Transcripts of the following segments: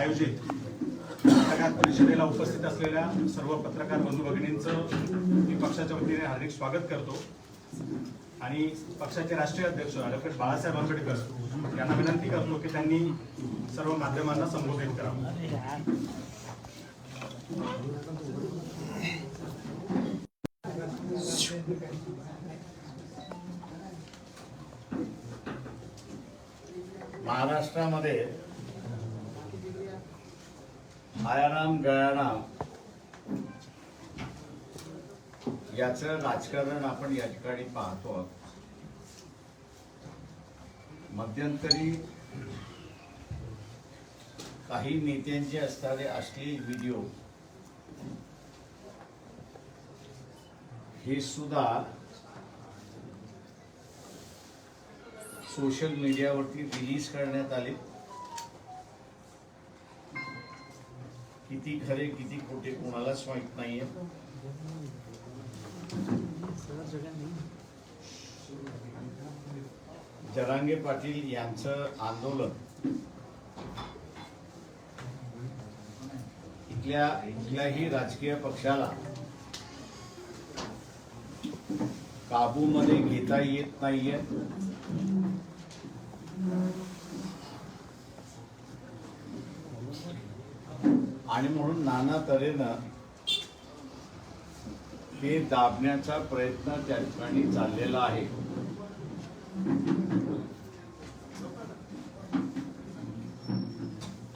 आयोजित पत्रकार परिषदेला उपस्थित असलेल्या सर्व पत्रकार बंधू भगिनींचं मी पक्षाच्या वतीने हार्दिक स्वागत करतो. आणि पक्षाचे राष्ट्रीय अध्यक्ष ॲडव्होकेट बाळासाहेब आंबेडकर यांना विनंती करतो की त्यांनी सर्व माध्यमांना संबोधित करावं. महाराष्ट्रामध्ये आयाराम गयाराम. याचं राजकारण आपण या ठिकाणी पाहतो. आहोत. मध्यंतरी काही नेत्यांचे असणारे अश्लील व्हिडिओ. हे सुद्धा सोशल मीडियावरती रिलीज करण्यात आले. किती खरे किती खोटे कोणालाच माहीत नाहीये. जरांगे पाटील यांचं आंदोलन. इथल्या इथल्याही राजकीय पक्षाला काबूमध्ये घेता येत नाहीये आणि म्हणून नाना तऱ्हेनं हे दाबण्याचा प्रयत्न त्या ठिकाणी चाललेला आहे.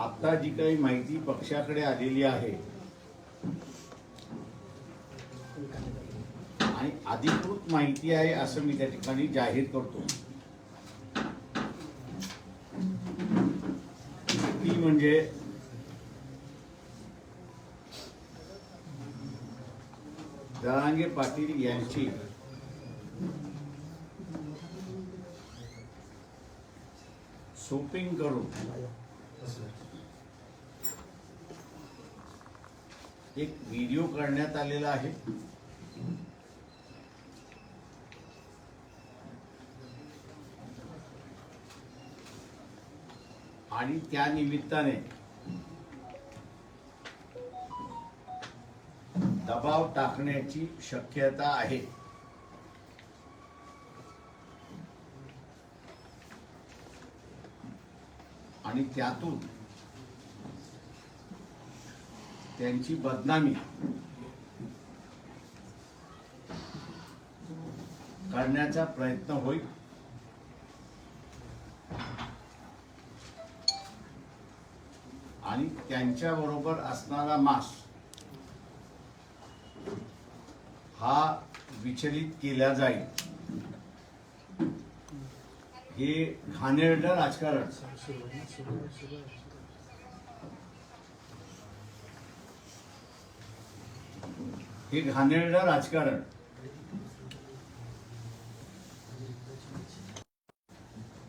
आता जी काही माहिती पक्षाकडे आलेली आहे आणि अधिकृत माहिती आहे असं मी त्या ठिकाणी जाहीर करतो. ती म्हणजे जरांगे पाटील यांची. सोपिंग करून. एक व्हिडिओ काढण्यात आलेला आहे. आणि त्या निमित्ताने दबाव टाकण्याची शक्यता आहे. आणि त्यातून त्यांची बदनामी करण्याचा प्रयत्न होईल. आणि त्यांच्या बरोबर असणारा मास हा विचलित केला जाईल. हे घाणेरडं राजकारण. हे घाणेरडं राजकारण.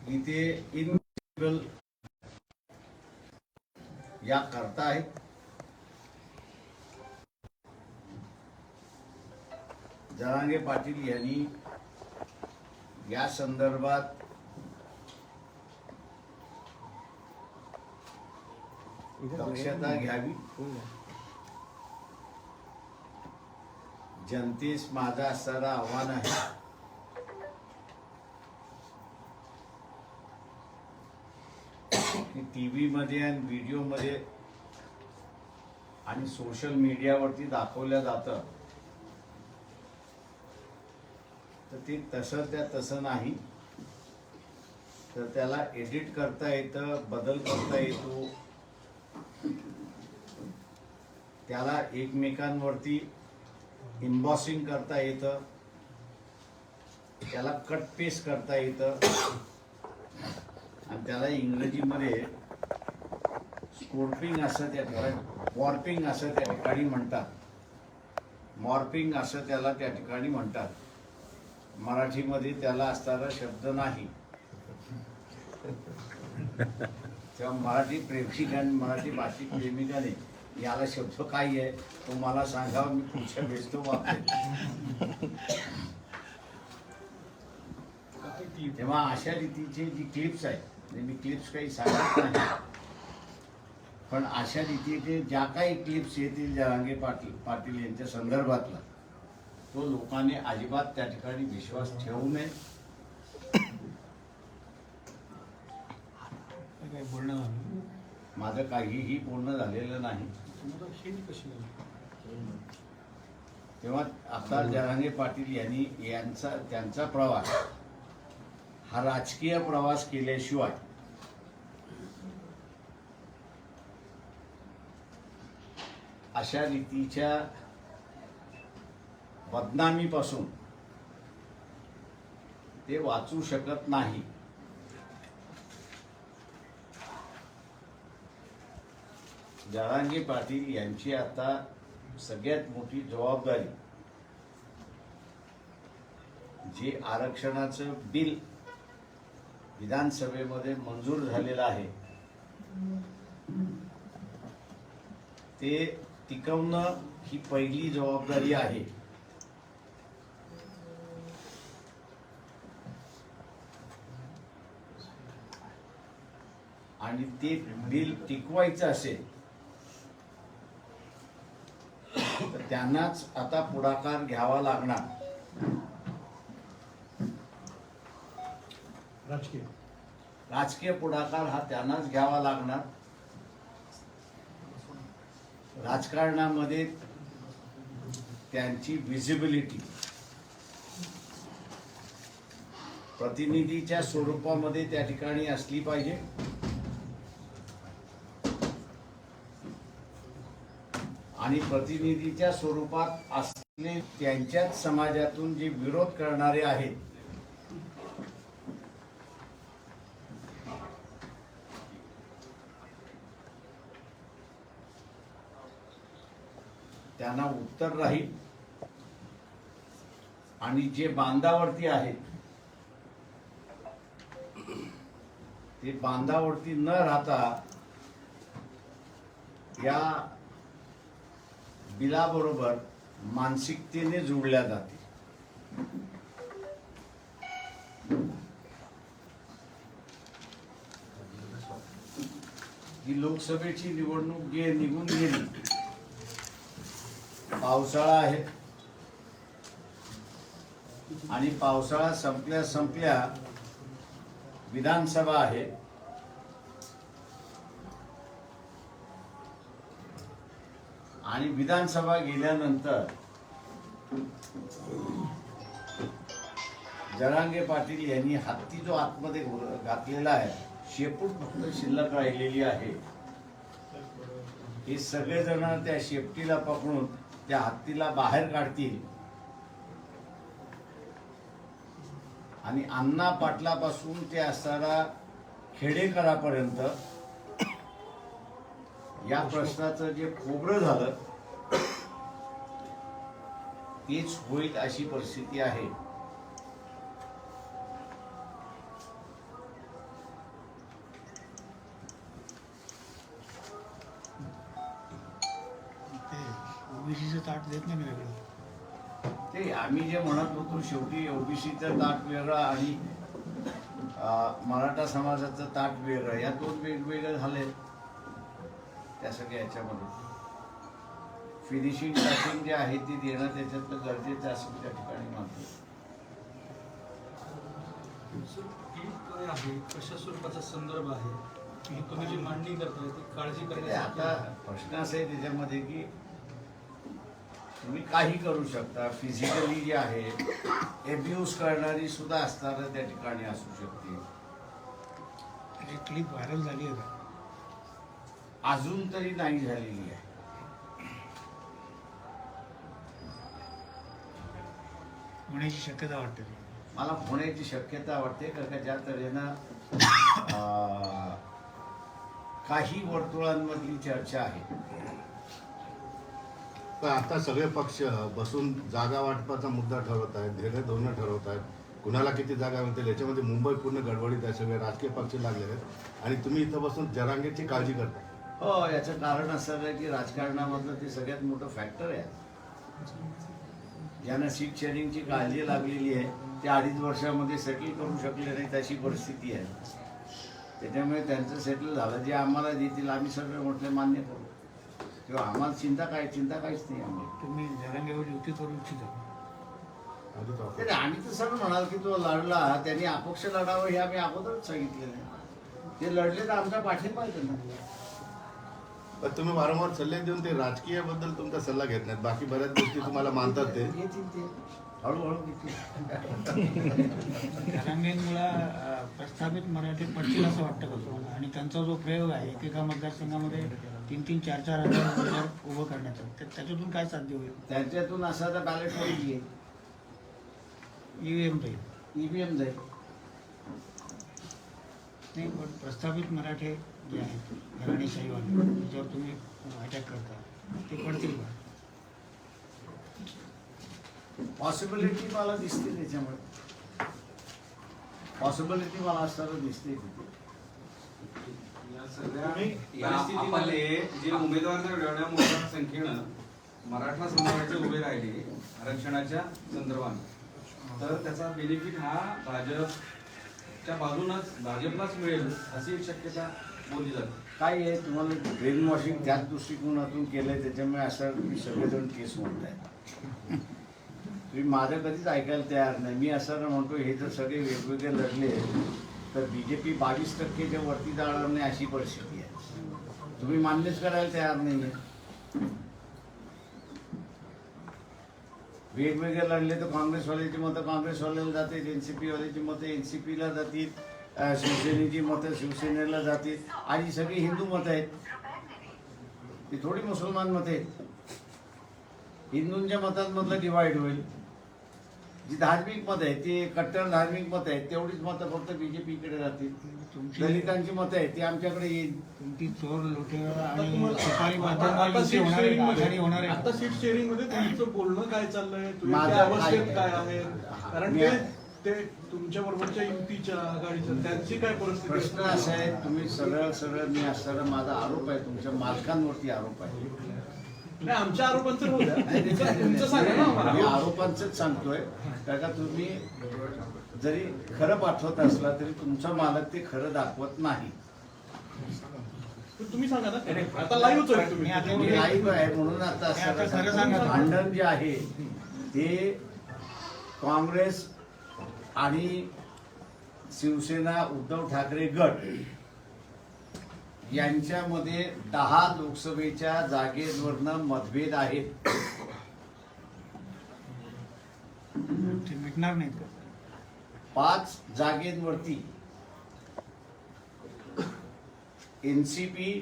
इथे इन या करता आहेत. जरांगे पाटील यांनी या संदर्भात दक्षता घ्यावी. जनतेस माझा असणारं आव्हान आहे. टीव्ही मध्ये आणि व्हिडिओमध्ये आणि सोशल मीडियावरती दाखवल्या जातं. तर ते तसं त्या तसं नाही. तर त्याला एडिट करता येतं बदल करता येतो. त्याला एकमेकांवरती इम्बॉसिंग करता येतं. त्याला कट पेस्ट करता येतं. आणि त्याला इंग्रजीमध्ये स्कोर्पिंग असं त्या ठिकाणी वॉर्पिंग असं त्या ठिकाणी म्हणतात. मॉर्पिंग असं त्याला त्या ठिकाणी म्हणतात. मराठीमध्ये त्याला असणारा शब्द नाही. तेव्हा मराठी प्रेक्षिकाने मराठी भाषिक प्रेमिकाने याला शब्द काय आहे तो मला सांगावा मी पुढच्या भेटतो तेव्हा अशा रीतीचे जी क्लिप्स आहेत म्हणजे मी क्लिप्स काही सांगत नाही. पण अशा रीतीचे ज्या काही क्लिप्स येतील जरांगे पाटील पाटील यांच्या संदर्भातला तो लोकांनी अजिबात त्या ठिकाणी विश्वास ठेवू नये. माझं काहीही पूर्ण झालेलं नाही. तेव्हा आता जरांगे पाटील यांनी यांचा त्यांचा प्रवास हा राजकीय प्रवास केल्याशिवाय अशा रीतीच्या बदनामीपासून. ते वाचू शकत नाही. जरांगे पाटील यांची आता सगळ्यात मोठी जबाबदारी. जे आरक्षणाचं बिल विधानसभेमध्ये मंजूर झालेलं आहे ते टिकवणं ही पहिली जबाबदारी आहे. आणि ते बिल टिकवायचं असेल तर त्यांनाच आता पुढाकार घ्यावा लागणार. राजकीय. राजकीय पुढाकार हा त्यांनाच घ्यावा लागणार. राजकारणामध्ये त्यांची विजिबिलिटी प्रतिनिधीच्या स्वरूपामध्ये त्या ठिकाणी असली पाहिजे. आणि प्रतिनिधीच्या स्वरूपात असले त्यांच्याच समाजातून जे विरोध करणारे आहेत. त्यांना उत्तर राहील. आणि जे बांधावरती आहेत ते बांधावरती न राहता या बिलाबरोबर मानसिकतेने जुळल्या जाते ही लोकसभेची निवडणूक गे निघून गेली. पावसाळा आहे. आणि पावसाळा संपल्या संपल्या विधानसभा आहे. आणि विधानसभा गेल्यानंतर जरांगे पाटील यांनी हत्ती जो आतमध्ये घातलेला आहे शेपूट फक्त शिल्लक राहिलेली आहे. हे सगळेजण त्या शेपटीला पकडून त्या हत्तीला बाहेर काढतील. आणि अण्णा पाटलापासून ते असणारा खेडेकरापर्यंत या प्रश्नाचं जे खोबरं झालं तेच होईल अशी परिस्थिती आहे. ताट देत नाही वेगळं ते आम्ही जे म्हणत होतो शेवटी ओबीसीचं ताट वेगळं आणि मराठा समाजाचं ताट वेगळं या दोन वेगवेगळे झाले त्या सगळ्या याच्यामध्ये. फिनिशिंग टचिंग जे आहे ते देणं त्याच्यातलं गरजेचं असं त्या ठिकाणी मानतो ही कशा स्वरूपाचा संदर्भ आहे? की तुम्ही जी मांडणी करताय ती काळजी ते करण्यासाठी आता प्रश्न असा आहे त्याच्यामध्ये की तुम्ही काही करू शकता. फिजिकली जे आहे एब्यूज करणारी सुद्धा असताना त्या ठिकाणी असू शकते. क्लिप व्हायरल झाली आहे का अजून तरी नाही झालेली आहे. होण्याची शक्यता वाटते. मला होण्याची शक्यता वाटते का का ज्या तऱ्हेनं काही वर्तुळांमधली चर्चा आहे. पण आता सगळे पक्ष बसून जागा वाटपाचा मुद्दा ठरवत आहेत धैर्य धोरणं ठरवत आहेत. कुणाला किती जागा मिळतील याच्यामध्ये मुंबई पूर्ण गडबडीत आहे सगळे राजकीय पक्ष लागलेले आहेत. आणि तुम्ही इथं बसून जरांगेची काळजी करता हो याचं कारण असं आहे की राजकारणामधलं ते सगळ्यात मोठं फॅक्टर आहे. ज्यांना सीट शेअरिंगची काळजी लागलेली आहे ते अडीच वर्षामध्ये सेटल करू शकले नाही तशी परिस्थिती आहे. त्याच्यामुळे त्यांचं सेटल झालं. जे आम्हाला देतील आम्ही सगळे म्हटले मान्य करू. किंवा आम्हाला चिंता काय चिंता काहीच नाही आम्हाला. तुम्ही जरांगेवर युती करू इच्छिता. तरी आम्ही तर सगळं म्हणाल की तो लढला त्यांनी अपक्ष लढावं हे आम्ही अगोदरच सांगितलेलं आहे. ते लढले तर आमचा पाठिंबा आहे त्यांना. पण तुम्ही वारंवार सल्ले देऊन ते राजकीयबद्दल तुमचा सल्ला घेत नाहीत. बाकी बऱ्याच गोष्टी तुम्हाला मानतात ते. जरांगेंमुळे प्रस्थापित मराठी पडतील असं वाटतं का तुम्हाला? आणि त्यांचा जो प्रयोग आहे एकेका मतदारसंघामध्ये तीन तीन चार चार हजार उभं करण्याचा तर त्याच्यातून काय साध्य होईल? त्यांच्यातून असा तर बॅलेट होईल ईव्हीएम जाईल. ईव्हीएम जाईल. नाही पण प्रस्थापित मराठे जे आहेत घराणेशाहीवाले त्याच्यावर तुम्ही अटॅक करता. ते पडतील का? पॉसिबिलिटी मला दिसते त्याच्यामुळे. पॉसिबिलिटी मला असताना दिसते तिथे. या सगळ्या परिस्थितीमध्ये जे उमेदवार एवढ्या मोठ्या संख्येनं मराठा समाजाचे उभे राहिले आरक्षणाच्या संदर्भात तर त्याचा बेनिफिट हा भाजपच्या बाजूनच भाजपलाच मिळेल अशी शक्यता बोलली जाते. काय आहे तुम्हाला ब्रेन वॉशिंग त्याच दृष्टिकोनातून केलंय त्याच्यामुळे असं तुम्ही सगळेजण केस म्हणताय तुम्ही माझं कधीच ऐकायला तयार नाही. मी असं म्हणतो हे जर सगळे वेगवेगळे लढले तर बी जे पी बावीस टक्केच्या वरती जाणार नाही अशी परिस्थिती आहे. तुम्ही मान्यच करायला तयार नाही आहे वेगवेगळे लढले तर काँग्रेसवाल्याची मतं काँग्रेसवाल्याला जाते एन सी पीवाल्याची मतं एन सी पीला जातील. शिवसेनेची मतं शिवसेनेला जातील. आणि सगळी हिंदू मतं आहेत. ती थोडी मुसलमान मतं आहेत. हिंदूंच्या मतांमधलं डिवाइड होईल. जी धार्मिक मतं आहेत ती कट्टर धार्मिक मतं आहेत तेवढीच मतं फक्त बीजेपीकडे जातील. तुमची दलितांची मतं आहेत ती आमच्याकडे येईल. तुमची चोर लुटेरा आता सीट शेअरिंग? मध्ये- आघाडी होणार. आहे आता का? सीट शेअरिंगमध्ये तुमचं बोलणं काय चाललंय? तुम्ही माझं त्या अवस्थेत काय- आहे? कारण ते तुमच्या बरोबरच्या युतीच्या आघाडीच्या त्यांची काय परिस्थिती प्रश्न असा आहे तुम्ही सरळ सरळ मी असताना माझा आरोप आहे तुमच्या मालकांवरती आरोप आहे. नाही आमच्या आरोपांचं होऊ द्या. तुमचं- तुमचं सांगा ना मी आम्हाला. आरोपांचंच सांगतोय. कारण का तुम्ही जरी खरं पाठवत असला तरी तुमचा मालक ते खरं दाखवत नाही. तुम्ही सांगा ना. आता लाईव्हच आहे तुम्ही. मी आता मी लाईव्ह आहे म्हणून आता असं खरं. भांडण जे आहे ते काँग्रेस आणि शिवसेना उद्धव ठाकरे गट यांच्यामध्ये दहा लोकसभेच्या जागेवरनं मतभेद आहेत. मिटणार पाच जागेंवरती एन सी पी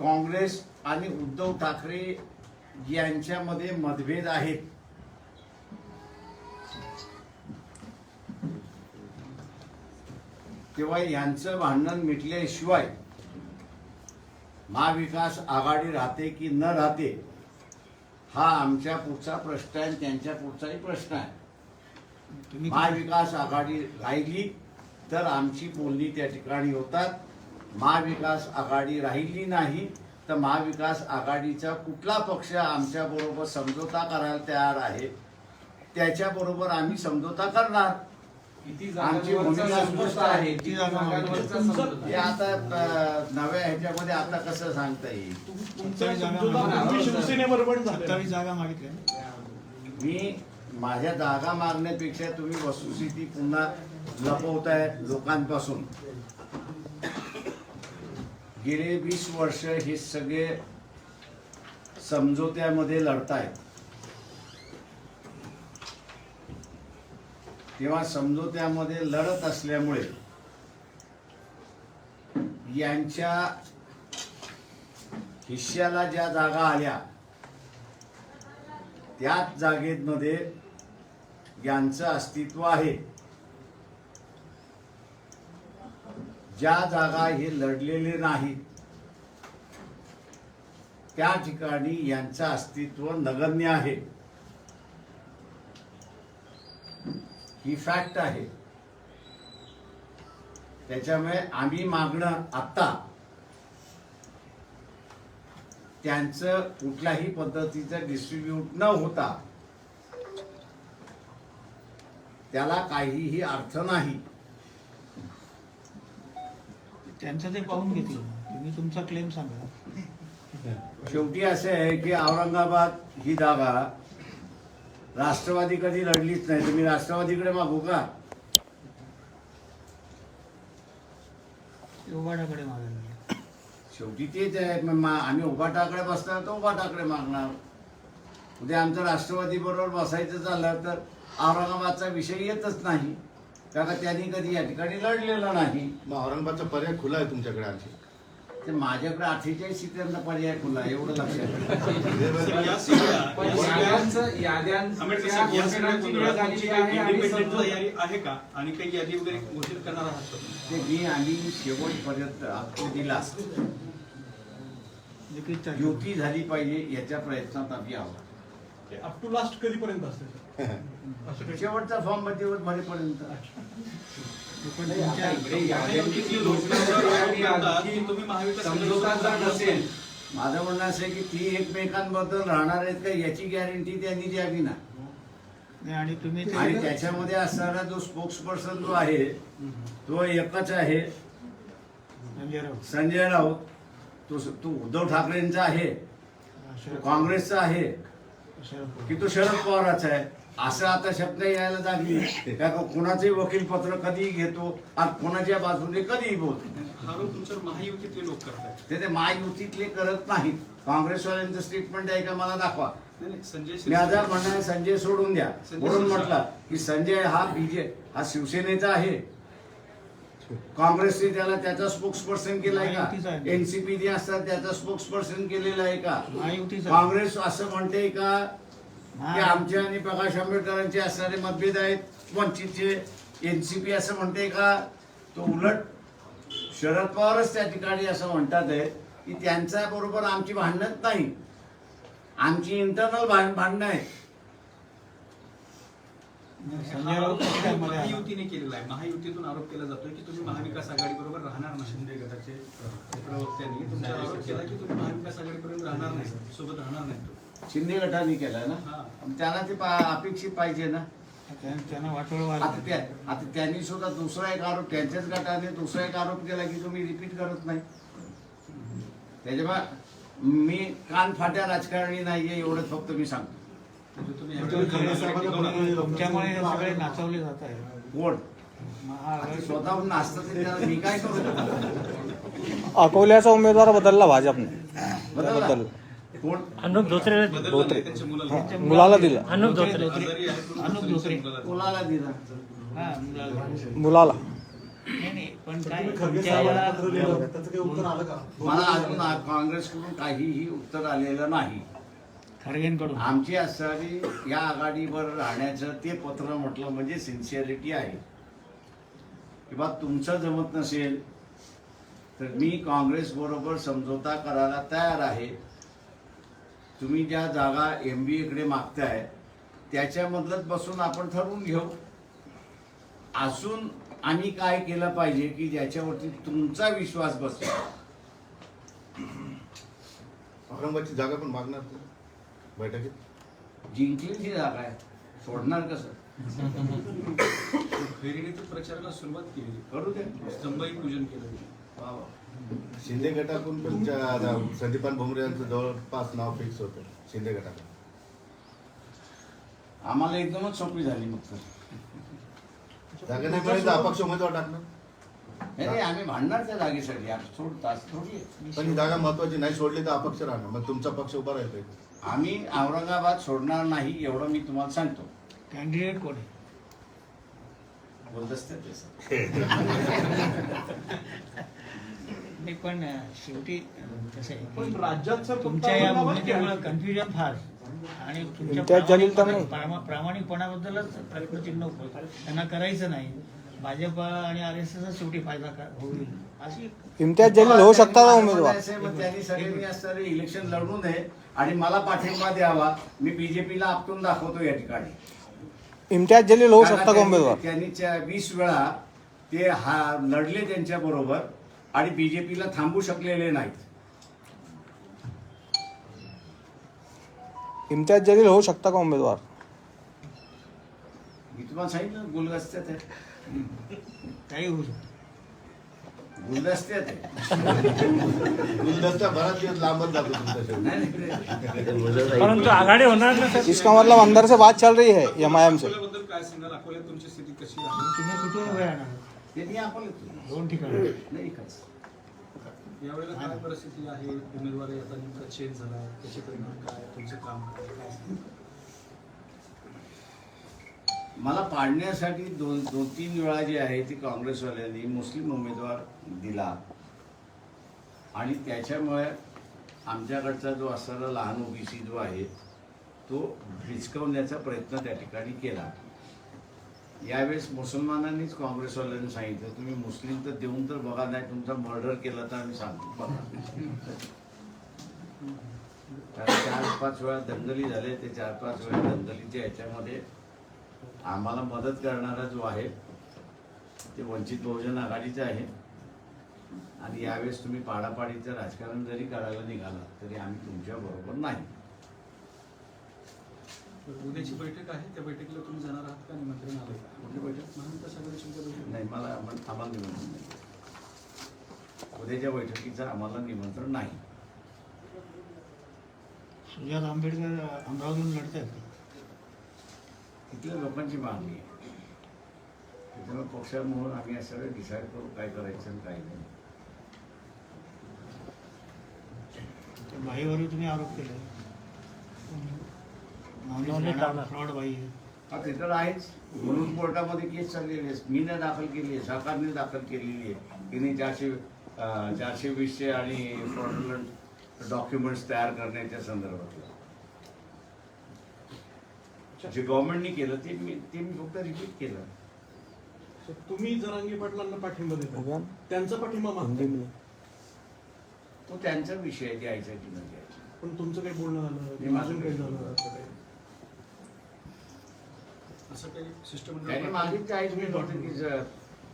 काँग्रेस आणि उद्धव ठाकरे यांच्यामध्ये मतभेद आहेत. तेव्हा यांचं भांडण मिटल्याशिवाय महाविकास आघाडी राहते की न राहते हा आमच्या पुढचा प्रश्न आहे आणि त्यांच्या पुढचाही प्रश्न आहे. तुम्ही महाविकास आघाडी राहिली तर आमची बोलणी त्या ठिकाणी होतात. महाविकास आघाडी राहिली नाही तर महाविकास आघाडीचा कुठला पक्ष आमच्या बरोबर समझोता करायला तयार आहे? त्याच्या बरोबर आम्ही समझोता करणार. आमची भूमिका स्पष्ट आहे हे आता अं, नव्या ह्याच्यामध्ये आता कसं सांगता येईल? शिवसेनेबरोबर सत्तावीस. जागा मागितल्या. मी माझ्या जागा मागण्यापेक्षा तुम्ही वस्तुस्थिती पुन्हा लपवताय लोकांपासून. गेले वीस वर्ष हे सगळे समझोत्यामध्ये लढतायत. किंवा समझोत्यामध्ये लढत असल्यामुळे यांच्या हिश्श्याला ज्या जागा आल्या त्याच जागेमध्ये यांचं अस्तित्व आहे. ज्या जागा हे लढलेले नाहीत त्या ठिकाणी यांचं अस्तित्व नगण्य आहे. ही फॅक्ट आहे. त्याच्यामुळे आम्ही मागणं आत्ता त्यांचं कुठल्याही पद्धतीचं डिस्ट्रीब्यूट न होता त्याला काहीही अर्थ नाही. त्यांचं ते पाहून घेतील. तुम्ही तुमचा क्लेम सांगा. शेवटी असे आहे की औरंगाबाद ही जागा राष्ट्रवादी कधी लढलीच नाही. तुम्ही राष्ट्रवादीकडे मागू का? उभाडाकडे मागायला शेवटी तेच आहे. मग मा- आम्ही उभाटाकडे बसणार तर उभाटाकडे मागणार. उद्या आमचं राष्ट्रवादी बरोबर बसायचं झालं तर औरंगाबादचा विषय येतच नाही. कारण त्यांनी कधी या ठिकाणी लढलेलं नाही. मग औरंगाबादचा पर्याय खुला आहे तुमच्याकडे आणखी? ते माझ्याकडे अठ्ठेचाळीस सीटांचा पर्याय खुला आहे, एवढं लक्षात ठेवा. या सगळ्या पण या सगळ्या- याद्यांचं याद्यांच्या आंबेडकर साहेब, या सगळ्या घोषणांची वेळ गोंधळात झालेली तुमची आहे काही आणि independent समजून- तयारी आहे का? आणि काही यादी वगैरे घोषित करणार आहात का तुम्ही? ते मी आम्ही शेवटपर्यंत आपतो दिला. युती झाली पाहिजे याच्या प्रयत्नात आम्ही आहोत. अप टू लास्ट कधीपर्यंत असते? शेवटचा फॉर्ममध्ये भरेपर्यंत पण तुमच्या इकडे नसेल माझं म्हणणं असं आहे की ती एकमेकांबद्दल राहणार आहेत का याची गॅरंटी त्यांनी द्यावी ना. आणि तुम्ही आणि त्याच्यामध्ये असणारा जो स्पोक्स पर्सन जो आहे तो एकच आहे. संजय राऊत. तो तो उद्धव ठाकरेंचा आहे. काँग्रेसचा आहे. की तो शरद पवाराचा आहे. असं आता शब्द यायला लागली. का कोणाचे वकील पत्र कधीही घेतो आणि कोणाच्या बाजूने कधीही बोलतो. आरोप तुमच्यावर महायुतीतले लोक करतायत. ते ते महायुतीतले करत नाहीत. काँग्रेसवाल्यांचं स्टेटमेंट आहे का मला दाखवा. संजय मी आता शिरसाट- म्हणणार संजय सोडून द्या. म्हणून. म्हटलं की संजय हा बीजे हा शिवसेनेचा आहे. काँग्रेसने त्याला त्याचा स्पोक्स पर्सन केलाय का. एनसीपी जे असतात त्याचा स्पोक्स पर्सन केलेला आहे का? काँग्रेस असं म्हणते का की आमचे आणि प्रकाश आंबेडकरांचे असणारे मतभेद आहेत. वंचितचे एनसीपी असं म्हणते का? तो उलट शरद पवारच त्या ठिकाणी असं म्हणतात आहे की त्यांच्या बरोबर आमची भांडणच नाही. आमची इंटरनल भांडणं आहेत. हा आला. महायुतीने केलेला आहे. महायुतीतून आरोप केला जातोय की तुम्ही महाविकास आघाडी बरोबर राहणार नाही शिंदे गटाचे प्रवक्त्यांनी? तुमच्यावर आरोप केला की तुम्ही महाविकास आघाडीपर्यंत राहणार नाही सोबत राहणार नाही शिंदे गटाने केलाय ना. त्यांना ते अपेक्षित पाहिजे ना? त्यां- त्यांना वाटोळ आता त्या आता त्यांनी सुद्धा दुसरा एक आरोप त्यांच्याच गटाने दुसरा एक आरोप केला की तुम्ही रिपीट करत नाही. त्याच्यामुळे मी कान फाट्या राजकारणी नाहीये एवढंच फक्त मी सांगतो. म्हणजे. तुमच्यामुळे सगळे नाचवले जात आहे. कोण? स्वतःहून नाचतं ते त्याला मी काय करू? अकोल्याचा उमेदवार बदलला भाजपने. बदलला? बदल. कोण? अनुप धोत्रे. त्यांच्या मुलाला दिलं. अनुप धोत्रे. अनुप धोत्रे. मुलाला- दिला. हा मुलाला. पण काय मला अजून काँग्रेसकडून काहीही उत्तर आलेलं नाही. खरगेंकडून? आमची असणारी या आघाडीवर राहण्याचं ते पत्र म्हटलं म्हणजे सिन्सिअरिटी आहे. किंवा तुमचं जमत नसेल तर मी काँग्रेस बरोबर समझोता करायला तयार आहे. तुम्ही ज्या जागा एम बी एकडे मागताय त्याच्यामधलंच बसून आपण ठरवून घेऊ. असून आम्ही काय केलं पाहिजे की ज्याच्यावरती तुमचा विश्वास बसेल. औरंगाबादची जागा पण मागणार तुम्ही बैठकीत? जिंकलेली जागा आहे. सोडणार कसं? फेरीने प्रचाराला सुरुवात केली. करू दे स्तंभही पूजन केलं. वा वा. शिंदे गटाकडून पण संदीपान भुमरे यांचं जवळपास नाव फिक्स होतं शिंदे गटाकडे आम्हाला एकदमच सोपी झाली मग तर. जागा नाही मिळाली तर अपक्ष उमेदवार टाकणार? नाही नाही, आम्ही भांडणार त्या जागेसाठी. आता सोड तास थोडी आहे. पण ही जागा महत्वाची नाही सोडली तर अपक्ष राहणार. मग तुमचा पक्ष उभा राहील पाहिजे आम्ही औरंगाबाद सोडणार नाही एवढं मी तुम्हाला सांगतो. कॅन्डिडेट कोण आहे? सर. नाही पण शेवटी कसं आहे पण की राज्यात सर तुमच्या या भूमिकेमुळे. कन्फ्युजन फार. आणि तुमच्या इम्तियाज जलील तर नाही. प्रामाणिकपणा- प्रामा- प्रामाणिकपणाबद्दलच प्रश्नचिन्ह होतं त्यांना करायचं नाही. भाजप आणि आर एस एस शेवटी फायदा का- होईल. अशी इम्तियाज जलील होऊ शकता का उमेदवार? असं आहे, मग त्यांनी सगळ्यांनी असणारे इलेक्शन लढू नये आणि मला पाठिंबा द्यावा. मी बीजेपीला आपटून दाखवतो या ठिकाणी. इम्तियाज जलील होऊ शकता का त्यांनी- उमेदवार? त्यांनी च्या- वीस वेळा ते हा लढले त्यांच्या बरोबर आणि बीजेपीला थांबू शकलेले नाहीत. इम्तियाज़ जलील होऊ शकता का उमेदवार? मी तुम्हाला सांगितलं गुलगस्त्यात आहे. काही होऊ शकतं. गुलदस्त्यात आहे. गुलदस्ता बराच दिवस लांबच जातो. परंतु आघाडी होणार ना इसका मतलब अंदर से बात चल रही है एम आई एम से. काय सांगाल? अकोल्यात तुमची स्थिती कशी आहे? तुम्ही कुठे उभे राहणार ते मी आपण येतो. दोन ठिकाणी. नाही. यावेळेला काय परिस्थिती आहे? उमेदवारी आता नेमका चेंज झाला त्याचे परिणाम काय तुमचं काम काय मला पाडण्यासाठी दोन दोन तीन वेळा जे आहे ती काँग्रेसवाल्यांनी मुस्लिम उमेदवार दिला. आणि त्याच्यामुळे आमच्याकडचा जो असणारा लहान ओबीसी जो आहे तो हिचकवण्याचा प्रयत्न त्या ठिकाणी केला. यावेळेस मुसलमानांनीच काँग्रेसवाल्यांनी सांगितलं तुम्ही मुस्लिम तर देऊन तर बघा नाही तुमचा मर्डर केला तर आम्ही सांगतो बघा. कारण चार पाच वेळा दंगली झाले ते चार पाच वेळा दंगलीच्या याच्यामध्ये आम्हाला मदत करणारा जो आहे ते वंचित बहुजन आघाडीचं आहे. आणि यावेळेस तुम्ही पाडापाडीचं राजकारण जरी करायला निघाला तरी आम्ही तुमच्या बरोबर नाही. उद्याची बैठक आहे. त्या बैठकीला तुम्ही जाणार आहात का? निमंत्रण आलं का? कुठली बैठक. आघाडीची उद्या बैठक नाही मला आम्हाला आम्हाला निमंत्रण नाही. उद्याच्या बैठकीचं आम्हाला निमंत्रण नाही. सुजात आंबेडकर अमरावतीहून लढत आहेत तिथल्या लोकांची मागणी आहे. त्याच्यामुळे पक्षामुळे आम्ही असं सगळं डिसाईड करू काय करायचं आणि काय नाही. बाईवरही तुम्ही आरोप केले. फ्रॉड बाई. हा आहेच. म्हणून कोर्टामध्ये केस चाललेली आहे मी नाही दाखल केली आहे. सरकारने दाखल केलेली आहे. तिने चारशे चारशे वीसशे आणि फ्रॉडुलंट डॉक्युमेंट्स तयार करण्याच्या संदर्भातलं. जे गव्हर्नमेंटने केलं ते मी ते मी फक्त रिपीट केलं. तुम्ही जरांगे पाटलांना पाठिंबा देता? त्यांचा पाठिंबा मागता में तो त्यांचा विषय आहे द्यायचा की न द्यायचा पण तुमचं काही बोलणं झालं माझं काही झालं. असं काही? असं काही त्यांनी शिष्टमंडळ मागितलं आहे तुम्ही फक्त की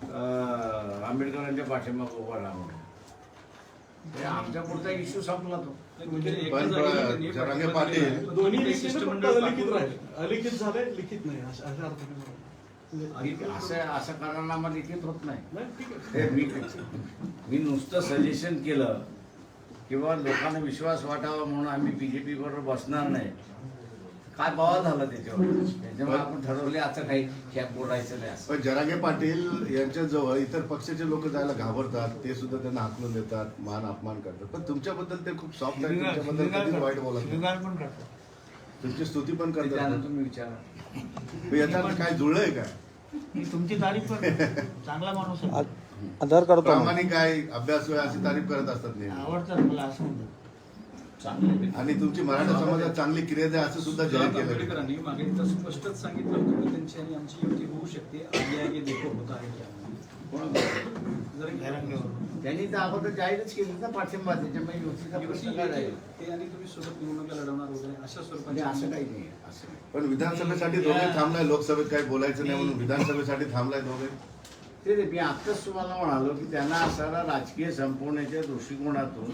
अं, आंबेडकरांच्या पाठिंबा उभा राहा म्हणून. ते आमच्या पुढचा इश्यू संपला तो. पण जरांगे पाटील दोन्ही लिखित शिष्टमंडळ लिखित पाठवून राहिले. अलिखित झाले लिखित नाही अशा अशा अर्थाने ठीक आहे, असं असं लिखित होत नाही. नाही ठीक आहे. हे मी मी नुसतं सजेशन केलं किंवा लोकांना विश्वास वाटावा म्हणून आम्ही बीजेपी बरोबर बसणार नाही. काय बावा झालं त्याच्यावर त्याच्यामुळे आपण ठरवले आता काही कॅप बोलायचं नाही असं. पण जरांगे पाटील यांच्या जवळ इतर पक्षाचे लोक जायला घाबरतात ते सुद्धा त्यांना हाकलून देतात मान अपमान करतात. पण तुमच्याबद्दल ते खूप सॉफ्ट आहे तुमच्याबद्दल कधीच वाईट. बोलत नाही. पण तुमची स्तुती पण ते त्यानं करतात तुम्ही विचारा. मग याच्यात काय जुळलंय काय मी तुमची तारीफ करतो चांगला माणूस आहे. करतो मैं. प्रामाणिक आहे अभ्यास आहे अशी तारीफ करत असतात नेहमी. आवडतात मला असं म्हणतात. आणि तुमची मराठा समाजात चांगली क्रिया आहे असं सुद्धा जाहीर केलं. आंबेडकरांनी मागे स्पष्टच सांगितलं होतं. की त्यांची आणि आमची युती होऊ शकते. आगे आगे देखो होत आहे कोण जर जरांगेवर त्यांनी तर अगोदर जाहीरच केली ना पाठिंबा त्याच्यामुळे युतीचा प्रश्न काय ते आणि तुम्ही सोबत निवडणुका लढवणार वगैरे अशा म्हणजे असं काही नाही असं. पण विधानसभेसाठी दोघे थांबलाय लोकसभेत काही बोलायचं नाही म्हणून विधानसभेसाठी थांबलाय दोघे? ते रे, मी आत्ताच तुम्हाला म्हणालो की त्यांना असणारा राजकीय संपवण्याच्या दृष्टिकोनातून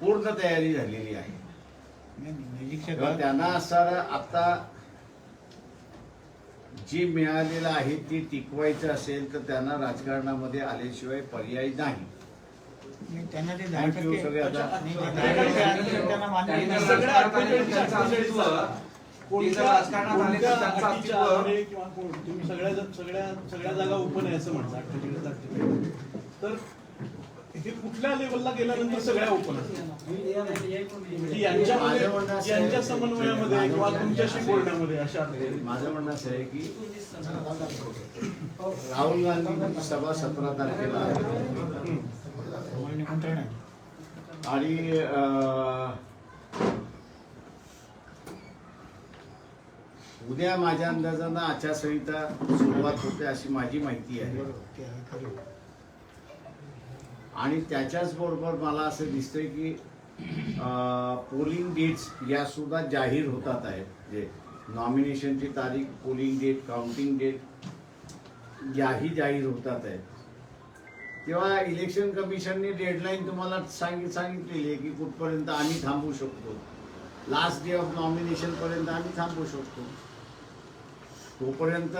पूर्ण तयारी झालेली आहे तेव्हा त्यांना असणारा आता जे मिळालेलं आहे ते टिकवायचं असेल तर त्यांना राजकारणामध्ये आल्याशिवाय पर्याय नाही सगळ्या सगळ्या सगळ्या जागा ओपन आहे असं म्हणता अठ्ठेचाळीस अठ्ठेचाळीस तर हे कुठल्या लेवलला गेल्यानंतर सगळ्या ओपन म्हणजे यांच्यामध्ये यांच्या समन्वयामध्ये किंवा तुमच्याशी बोलण्यामध्ये अशा माझं म्हणणं असं आहे की राहुल गांधी सभा सतरा तारखेला आणि उद्या माझ्या अंदाजानं आचारसंहिता सुरुवात होते अशी माझी माहिती आहे. ते. आणि त्याच्याच बरोबर मला असं दिसतंय की पोलिंग डेट्स या सुद्धा जाहीर होतात आहेत. जे नॉमिनेशनची तारीख पोलिंग डेट काउंटिंग डेट याही जाहीर होतात आहेत. तेव्हा इलेक्शन कमिशनने डेडलाईन तुम्हाला सांगित सांगितलेली आहे की कुठपर्यंत आम्ही थांबू शकतो. लास्ट डे ऑफ नॉमिनेशन पर्यंत आम्ही थांबू शकतो. तोपर्यंत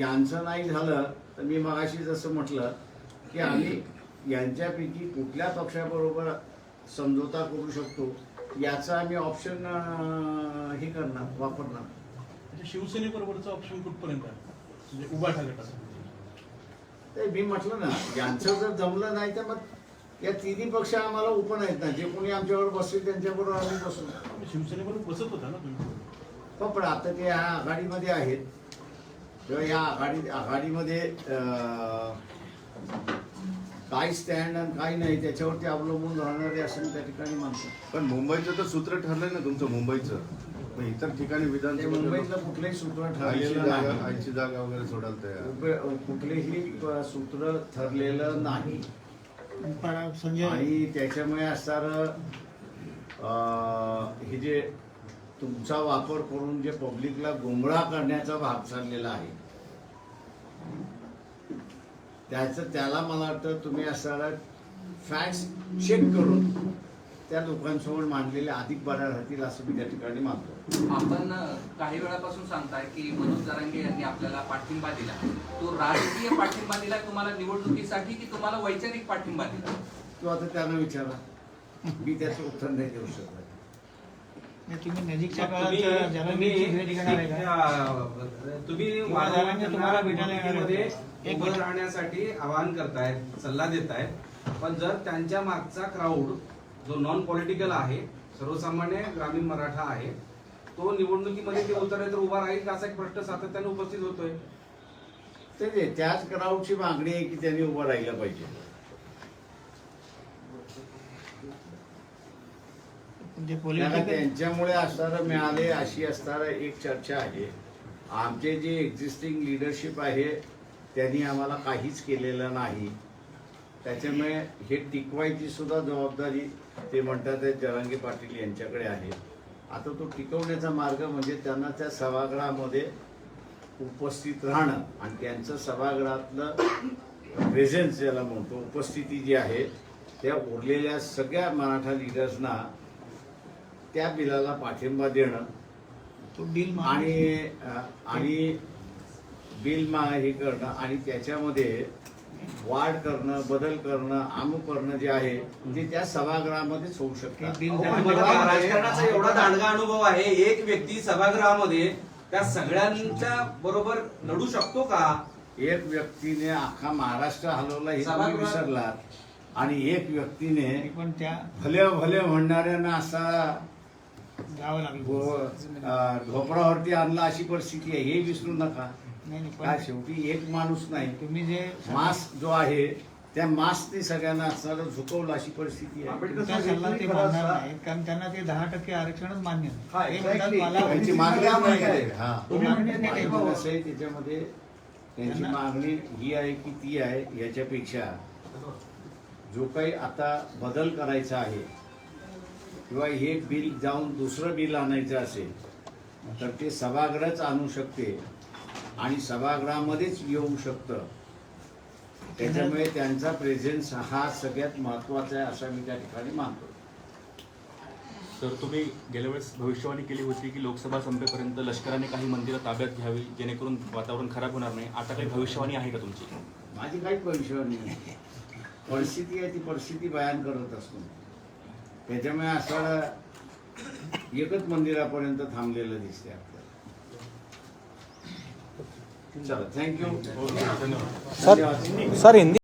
यांचं नाही झालं तर मी मगाशी जसं म्हटलं की आम्ही यांच्यापैकी कुठल्या पक्षाबरोबर समझोता करू शकतो याचा आम्ही ऑप्शन हे करणार वापरणार. म्हणजे शिवसेनेबरोबरचा ऑप्शन कुठपर्यंत आहे? म्हणजे उभाठा गटाचा. ते मी म्हटलं ना यांचं जर जमलं नाही तर मग या तिन्ही पक्ष आम्हाला ओपन आहेत ना. जे कोणी आमच्याबरोबर बसतील त्यांच्याबरोबर आम्ही बसू. शिवसेनेबरोबर बसत होता ना तुम्ही? हो पण आता ते ह्या आघाडीमध्ये आहेत. तेव्हा या आघाडी आघाडीमध्ये अं, काय स्टँड आणि काय नाही. त्याच्यावरती अवलंबून राहणारे असं मी त्या ठिकाणी मानतो पण मुंबईचं तर सूत्र ठरलंय ना तुमचं मुंबईचं. पण इतर ठिकाणी ते विधानसभा मुंबईतलं कुठलंही सूत्र ऐंशी ठरलेलं जागा नाही. ऐंशी जागा वगैरे सोडायला तयार. कुठलेही सूत्र ठरलेलं नाही. संजय आणि त्याच्यामुळे असणारं अं, हे जे तुमचा वापर करून जे पब्लिकला गुमराह करण्याचा भाग चाललेला आहे. त्याचं त्याला मला वाटतं तुम्ही असणारा फॅक्ट्स चेक करून त्या लोकांसमोर मांडलेले अधिक बऱ्या राहतील असं मी त्या ठिकाणी मानतो. आपण काही वेळापासून सांगताय की मनोज जरांगे यांनी आपल्याला पाठिंबा दिला. तो राजकीय पाठिंबा दिला तुम्हाला निवडणुकीसाठी की तुम्हाला वैचारिक पाठिंबा दिला? तो आता त्यांना विचारा. मी त्याचं उत्तर नाही देऊ शकत. तुम्ही नजीकच्या काळात तुम्ही- तुम्हाला भेटायला उभं. राहण्यासाठी आवाहन करतायत सल्ला देतायत. पण जर त्यांच्या मागचा क्राऊड जो नॉन पॉलिटिकल आहे सर्वसामान्य ग्रामीण मराठा आहे तो निवडणुकीमध्ये ते उतरले तर उभा राहील का असा एक प्रश्न सातत्याने उपस्थित होतोय? ते त्याच क्राऊडची मागणी आहे की त्यांनी उभं राहिलं पाहिजे. म्हणजे त्यांच्यामुळे असणारं मिळाले अशी असणारं एक चर्चा आहे. आमचे जे एक्झिस्टिंग लिडरशिप आहे त्यांनी आम्हाला काहीच केलेलं नाही. त्याच्यामुळे हे टिकवायची सुद्धा जबाबदारी ते म्हणतात जरांगे पाटील यांच्याकडे आहे. आता तो टिकवण्याचा मार्ग म्हणजे त्यांना त्या सभागृहामध्ये उपस्थित राहणं आणि त्यांचं सभागृहातलं प्रेझेन्स ज्याला म्हणतो उपस्थिती जी आहे त्या उरलेल्या सगळ्या मराठा लिडर्सना त्या बिलाला पाठिंबा देणं तो बिल मा- आणि आणि बिल मा हे करणं आणि त्याच्यामध्ये वाढ करणं बदल करणं अमुक करणं जे आहे ते त्या सभागृहामध्येच होऊ आहे. राजकारणाचा एवढा दांडगा अनुभव आहे एक व्यक्ती सभागृहामध्ये त्या सगळ्यांच्या बरोबर लढू शकतो का? एक व्यक्तीने अख्खा महाराष्ट्र हलवला हे तुम्ही विसरलात. आणि एक व्यक्तीने पण त्या भले भले म्हणणाऱ्यांना असा ढोपरावरती आणला अशी परिस्थिती आहे हे विसरू नका. नाही नाही, शेवटी एक माणूस नाही. तुम्ही जे मास्क जो आहे त्या मास्कने सगळ्यांना असणारं झुकवलं अशी परिस्थिती आहे. तुमचा सल्ला ते मानणार नाहीत कारण त्यांना ते दहा टक्के आरक्षणच मान्य हा, नाही ते म्हणतात exactly. मला त्यांची मागणी नाही आहे. हा. नाही माझं असं आहे त्याच्यामध्ये त्यांची त्यांना- मागणी ही आहे की ती आहे याच्यापेक्षा जो काही आता बदल करायचा आहे किंवा हे बिल जाऊन दुसरं बिल आणायचं असेल तर ते सभागृहच आणू शकते. आणि सभागृहामध्येच येऊ शकतं. त्याच्यामुळे त्यांचा प्रेझेन्स हा सगळ्यात महत्त्वाचा आहे असं मी त्या ठिकाणी मानतो. तर तुम्ही गेल्या वेळेस भविष्यवाणी केली होती की लोकसभा संपेपर्यंत लष्कराने काही मंदिरं ताब्यात घ्यावी जेणेकरून वातावरण खराब होणार नाही. आता काही भविष्यवाणी आहे का तुमची? माझी काही भविष्यवाणी नाही. परिस्थिती आहे ती परिस्थिती बयान करत असतो. त्याच्यामुळे असं एकच मंदिरापर्यंत थांबलेलं दिसते आपल्याला चला थँक्यू सर सर हिंदी